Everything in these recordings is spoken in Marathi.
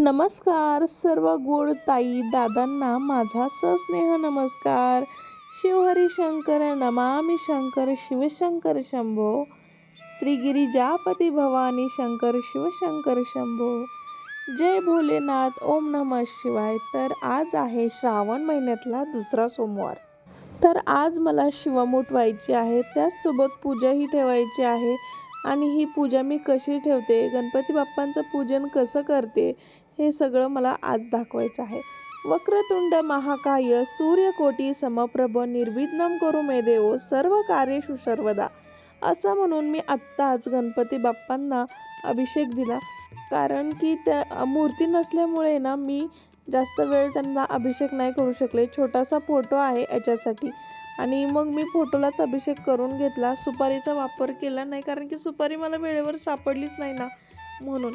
नमस्कार सर्व गोड ताई दादांना माझा सस्नेह नमस्कार. शिवहरी शंकर नमामि शंकर शिवशंकर शंभो. श्री गिरिजापती भवानी शंकर शिवशंकर शंभो. जय भोलेनाथ ओम नमः शिवाय. तर आज आहे श्रावण महिन्यातला दुसरा सोमवार. तर आज मला शिवमूठ व्हायची आहे त्याचसोबत पूजाही ठेवायची आहे. आणि ही पूजा मी कशी ठेवते? गणपती बाप्पांचं पूजन कसं करते? हे सगळं मला आज दाखवायचं आहे. वक्रतुंड महाकाय सूर्यकोटी समप्रभ निर्विघ्नम करू मे देवो सर्व कार्य सर्वदा असं म्हणून मी आत्ताच गणपती बाप्पांना अभिषेक दिला. कारण की त्या मूर्ती नसल्यामुळे ना मी जास्त वेळ त्यांना अभिषेक नाही करू शकले. छोटासा फोटो आहे याच्यासाठी. आणि मग मी फोटोलाच अभिषेक करून घेतला. सुपारीचा वापर केला नाही कारण की सुपारी मला वेळेवर सापडलीच नाही ना म्हणून.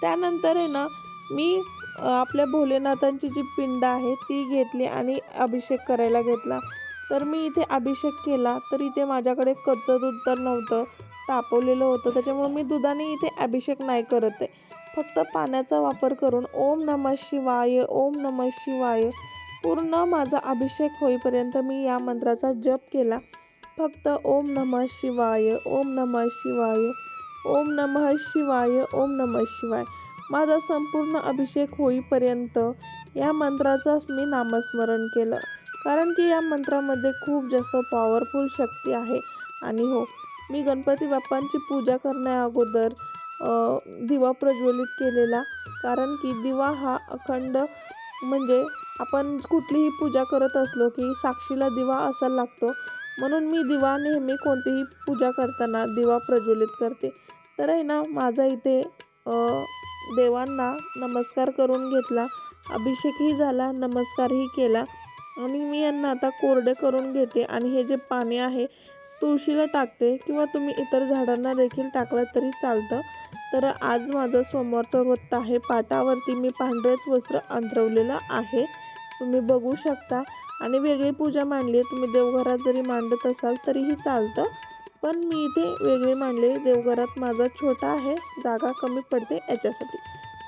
त्यानंतर आहे ना मी आपल्या भोलेनाथांची जी पिंड आहे ती घेतली आणि अभिषेक करायला घेतला. तर मी इथे अभिषेक केला तर इथे माझ्याकडे कच्चं दूध तर नव्हतं तापवलेलं होतं. त्याच्यामुळे मी दुधाने इथे अभिषेक नाही करत आहे. फक्त पाण्याचा वापर करून ओम नमः शिवाय ओम नमः शिवाय पूर्ण माझा अभिषेक होईपर्यंत मी या मंत्राचा जप केला. फक्त ओम नमः शिवाय ओम नमः शिवाय ओम नमः शिवाय ओम नमः शिवाय. माझा संपूर्ण अभिषेक होईपर्यंत या मंत्राचंच मी नामस्मरण केलं. कारण की या मंत्रामध्ये खूप जास्त पॉवरफुल शक्ती आहे. आणि हो मी गणपती बाप्पांची पूजा करण्या अगोदर दिवा प्रज्वलित केलेला. कारण की दिवा हा अखंड म्हणजे आपण कुठलीही पूजा करत असलो की साक्षीला दिवा असायला लागतो. म्हणून मी दिवा नेहमी कोणतीही पूजा करताना दिवा प्रज्वलित करते. तर आहे ना माझा इथे देवांना नमस्कार करून घेतला. अभिषेकही झाला नमस्कारही केला. आणि मी यांना आता कोरडे करून घेते आणि हे जे पाणी आहे तुळशीला टाकते किंवा तुम्ही इतर झाडांना देखील टाकलं तरी चालतं. तर आज माझं सोमवारचं व्रत आहे. पाटावरती मी पांढरेच वस्त्र अंतरवलेलं आहे. तुम्ही बघू शकता. आणि वेगळी पूजा मांडली आहे. तुम्ही देवघरात जरी मांडत असाल तरीही चालतं. पण मी इथे वेगळे मांडले. देवघरात माझा छोटा आहे जागा कमी पडते याच्यासाठी.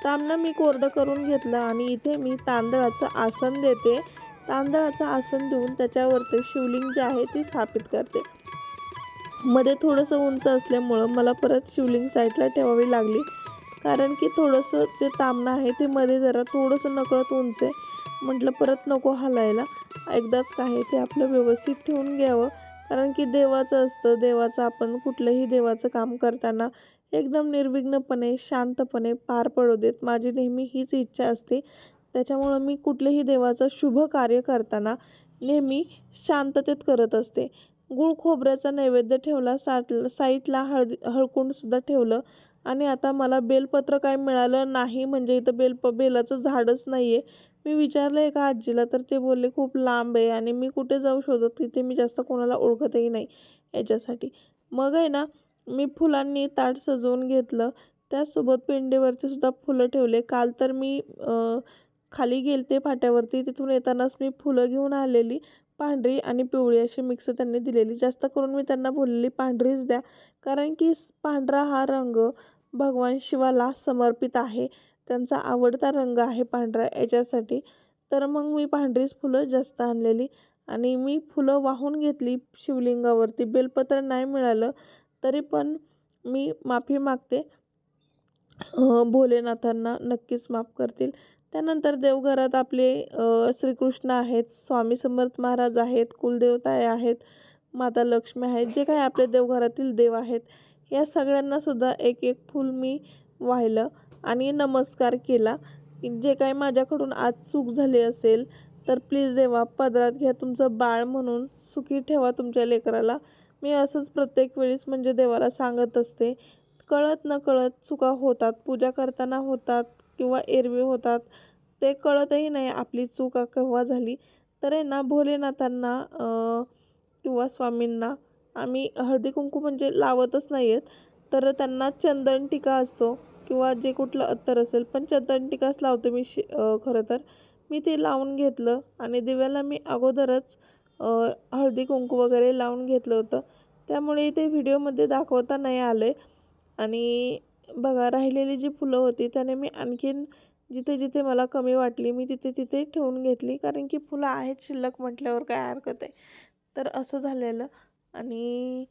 तांबणं मी कोरडं करून घेतलं आणि इथे मी तांदळाचं आसन देते. तांदळाचं आसन देऊन त्याच्यावरती शिवलिंग जे आहे ती स्थापित करते. मध्ये थोडंसं उंच असल्यामुळं मला परत शिवलिंग साईडला ठेवावी लागली. कारण की थोडंसं जे तांबणं आहे ते मध्ये जरा थोडंसं नकळत उंच आहे. म्हटलं परत नको हलायला. एकदाच काय आहे ते आपलं व्यवस्थित ठेवून घ्यावं. कारण की देवाचं असतं. देवाचं आपण कुठलंही देवाचं काम करताना एकदम निर्विघ्नपणे शांतपणे पार पडू देत. माझी नेहमी हीच इच्छा असते. त्याच्यामुळं मी कुठलेही देवाचं शुभ कार्य करताना नेहमी शांततेत करत असते. गुळ खोबऱ्याचा नैवेद्य ठेवला साट साईटला हळदी हळकुंडसुद्धा ठेवलं आणि आता मला बेलपत्र काय मिळालं नाही. म्हणजे इथं बेलप बेलाचं झाडच नाही आहे मी विचारलं एका आजीला तर ते बोलले खूप लांब आहे आणि मी कुठे जाऊ शोधत? तिथे मी जास्त कोणाला ओळखतही नाही याच्यासाठी. मग आहे ना मी फुलांनी ताट सजवून घेतलं. त्याचसोबत पेंडेवरती सुद्धा फुलं ठेवले. काल तर मी अं, खाली गेलते फाट्यावरती. तिथून येतानाच मी फुलं घेऊन आलेली. पांढरी आणि पिवळी अशी मिक्स त्यांनी दिलेली. जास्त करून मी त्यांना बोललेली पांढरीच द्या. कारण की पांढरा हा रंग भगवान शिवाला समर्पित आहे. त्यांचा आवडता रंग आहे पांढरा याच्यासाठी. तर मग मी पांढरीच फुलं जास्त आणलेली आणि मी फुलं वाहून घेतली शिवलिंगावरती. बेलपत्र नाही मिळालं तरी पण मी माफी मागते. भोलेनाथांना नक्कीच माफ करतील. त्यानंतर देवघरात आपले श्रीकृष्ण आहेत स्वामी समर्थ महाराज आहेत कुलदेवता आहेत माता लक्ष्मी आहेत जे काही आपल्या देवघरातील देव आहेत या सगळ्यांनासुद्धा एक एक फूल मी वाहिलं. आणि नमस्कार केला. की जे काही माझ्याकडून आज चूक झाली असेल तर प्लीज देवा पदरात घ्या तुमचं बाळ म्हणून सुखी ठेवा तुमच्या लेकराला. मी असंच प्रत्येक वेळेस म्हणजे देवाला सांगत असते. कळत न कळत चुका होतात पूजा करताना होतात किंवा एरवी होतात ते कळतही नाही आपली चूक केव्हा झाली. तर आहे ना भोलेनाथांना किंवा स्वामींना आम्ही हळदी कुंकू म्हणजे लावतच नाही आहेत तर त्यांना चंदन टिका असतो. किंवा जे कुठलं अत्तर असेल पण चंदन टिकाच लावते मी शि खरं तर. मी ते लावून घेतलं आणि दिव्याला मी अगोदरच हळदी कुंकू वगैरे लावून घेतलं होतं. त्यामुळे ते व्हिडिओमध्ये दाखवता नाही आले. आणि बघा राहिलेली जी फुलं होती त्याने मी आणखीन जिथे जिथे मला कमी वाटली मी तिथे तिथे ठेवून घेतली. कारण की फुलं आहेत शिल्लक म्हटल्यावर काय हरकत आहे? तर असं झालेलं. आणि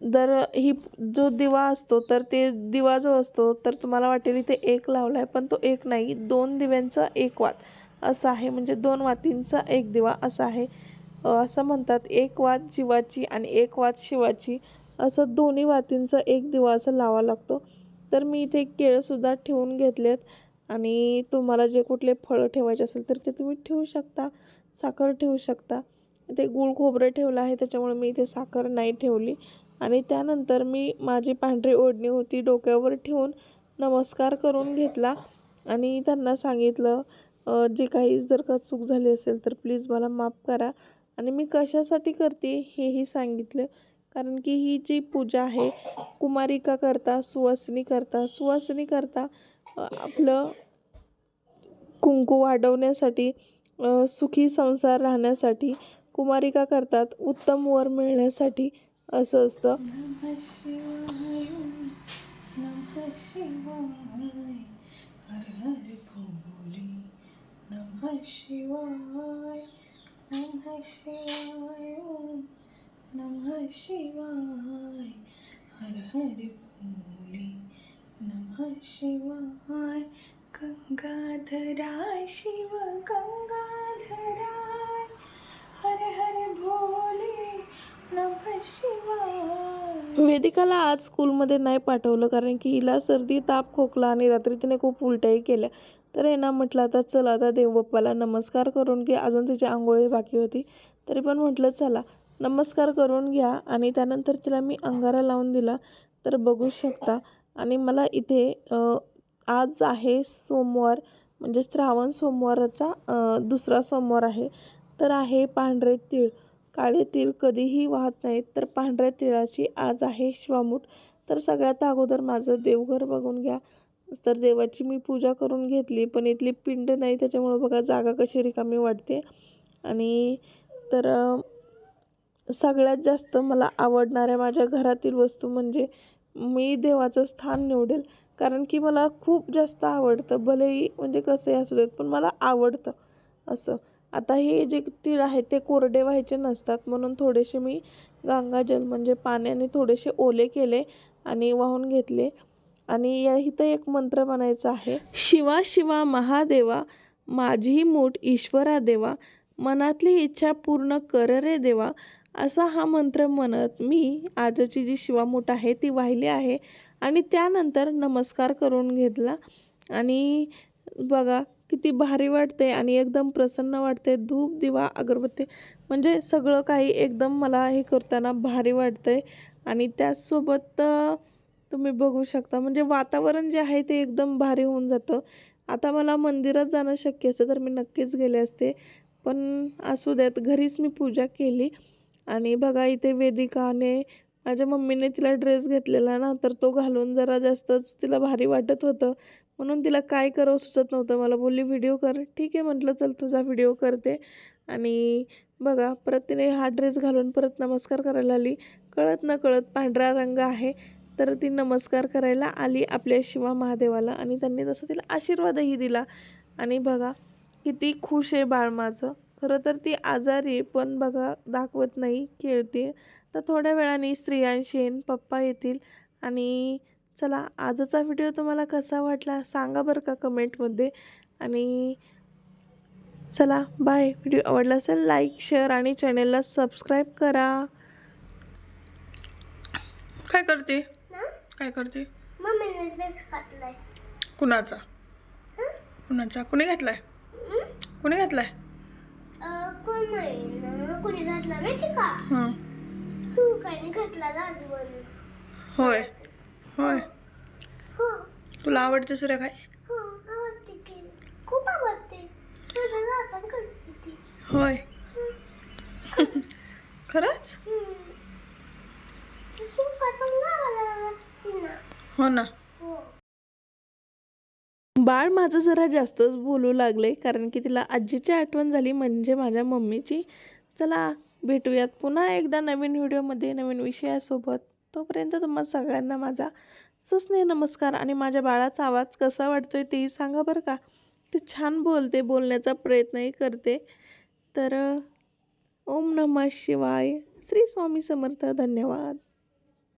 दर ही जो दिवा असतो तर ते दिवा जो असतो तर तुम्हाला वाटेल इथे एक लावला आहे पण तो एक नाही. दोन दिव्यांचा एक वात. असं आहे. म्हणजे दोन वातींचा एक दिवा असा आहे. असं म्हणतात एक वात जीवाची आणि एक वात शिवाची. असं दोन्ही वातींचा एक दिवा असं लावा लागतो. तर मी इथे केळंसुद्धा ठेवून घेतलेत. आणि तुम्हाला जे कुठले फळं ठेवायचे असेल तर ते तुम्ही ठेवू शकता. साखर ठेवू शकता. ते गूळ खोबरं ठेवलं आहे त्याच्यामुळे मी इथे साखर नाही ठेवली. आणि त्यानंतर मी माझी पांढरी ओढणी होती डोक्यावर ठेवून नमस्कार करून घेतला आणि त्यांना सांगितलं जे काही जर का चूक झाली असेल तर प्लीज मला माफ करा. आणि मी कशासाठी करते हेही सांगितलं. कारण की ही जी पूजा आहे कुमारिका करता सुवासिनी करता सुवासिनी करता आपलं कुंकू वाढवण्यासाठी सुखी संसार राहण्यासाठी कुमारिका करतात उत्तम वर मिळण्यासाठी असं असतं नमः शिवाय नमः शिवाय हर भोले नमः शिवाय नमः शिवाय नमः शिवाय हर हर भोले नमः शिवाय गंगाधराय शिव गंगाधराय हर हर भोले वेदिकाला आज स्कूलमध्ये नाही पाठवलं कारण की हिला सर्दी ताप खोकला आणि रात्री तिने खूप उलट्याही केल्या. तर हे ना म्हटलं आता चला आता देवबाप्पाला नमस्कार करून घे. अजून तिची आंघोळी बाकी होती. तरी पण म्हटलं चला नमस्कार करून घ्या. आणि त्यानंतर तिला मी अंगारा लावून दिला. तर बघू शकता. आणि मला इथे आज आहे सोमवार म्हणजे श्रावण सोमवाराचा दुसरा सोमवार आहे. तर आहे पांढरे तीळ. काळे तीळ कधीही वाहत नाहीत तर पांढऱ्या तिळाची आज आहे शिवामूठ तर सगळ्यात अगोदर माझं देवघर बघून घ्या. तर देवाची मी पूजा करून घेतली पण इथली पिंड नाही त्याच्यामुळं बघा जागा कशी रिकामी वाटते. आणि तर सगळ्यात जास्त मला आवडणाऱ्या माझ्या घरातील वस्तू म्हणजे मी देवाचं स्थान निवडेल. कारण की मला खूप जास्त आवडतं. भलेही म्हणजे कसंही असू देत पण मला आवडतं असं. आता हे जे तीळ आहे ते कोरडे व्हायचे नसतात. म्हणून थोडेसे मी गंगाजल म्हणजे पाण्याने थोडेसे ओले केले आणि वाहून घेतले. आणि या इथं एक मंत्र म्हणायचा आहे. शिवा शिवा महादेवा माझी मूठ ईश्वरा देवा मनातली इच्छा पूर्ण कर रे देवा असा हा मंत्र म्हणत मी आजची जी शिवामूठ आहे ती वाहिली आहे. आणि त्यानंतर नमस्कार करून घेतला. आणि बघा किती भारी वाटते आणि एकदम प्रसन्न वाटते. धूप दिवा अगरबत्ती म्हणजे सगळं काही एकदम मला हे करताना भारी वाटते आणि त्याचसोबत तुम्ही बघू शकता म्हणजे वातावरण जे आहे ते एकदम भारी होऊन जातं. आता मला मंदिरात जाणं शक्य असतं तर मी नक्कीच गेले असते. पण असू द्यात घरीच मी पूजा केली. आणि बघा इथे वेदिकाने माझ्या मम्मीने तिला ड्रेस घेतलेला ना तर तो घालून जरा जास्तच तिला भारी वाटत होतं. म्हणून तिला काय करावं सुचत नव्हतं. मला बोलली व्हिडिओ कर. ठीक आहे म्हटलं चल तुझा व्हिडिओ करते. आणि बघा परत तिने हा ड्रेस घालून परत नमस्कार करायला आली. कळत न कळत पांढरा रंग आहे तर ती नमस्कार करायला आली आपल्या शिवा महादेवाला आणि त्यांनी तसं तिला आशीर्वादही दिला. आणि बघा किती खुश आहे बाळ माझं. खरं तर ती आजारी पण बघा दाखवत नाही खेळते. तर थोड्या वेळाने स्त्रियांशी पप्पा येतील आणि चला आजचा व्हिडिओ तुम्हाला कसा वाटला सांगा बरं का कमेंटमध्ये. आणि चला बाय व्हिडिओ आवडला असेल लाईक शेअर आणि चॅनेलला सबस्क्राईब करा. काय करते? काय करते? मम्मीने ड्रेस घातलाय. कुणाचा? कुणाचा? कुणी घातलाय? कुणी घातलाय? अं, कोण नाही ना? कोणी घातला माहिती का? हां. सुकाने घातला होय. होय. हो. तुला आवडते सुद्धा काय? हो खूप आवडते. होय. खरंच? असते ना. हो ना. हो. बाळ माझं जरा जास्तच बोलू लागले कारण की तिला आजीची आठवण झाली म्हणजे माझ्या मम्मीची. चला भेटूयात पुन्हा एकदा नवीन व्हिडिओमध्ये नवीन विषयासोबत. तोपर्यंत तुम्हा सगळ्यांना माझा सस्नेह नमस्कार आणि माझ्या बाळाचा आवाज कसा वाटतोय तेही सांगा बरं का? ते छान बोलते बोलण्याचा प्रयत्नही करते. तर ओम नमः शिवाय श्री स्वामी समर्थ. धन्यवाद.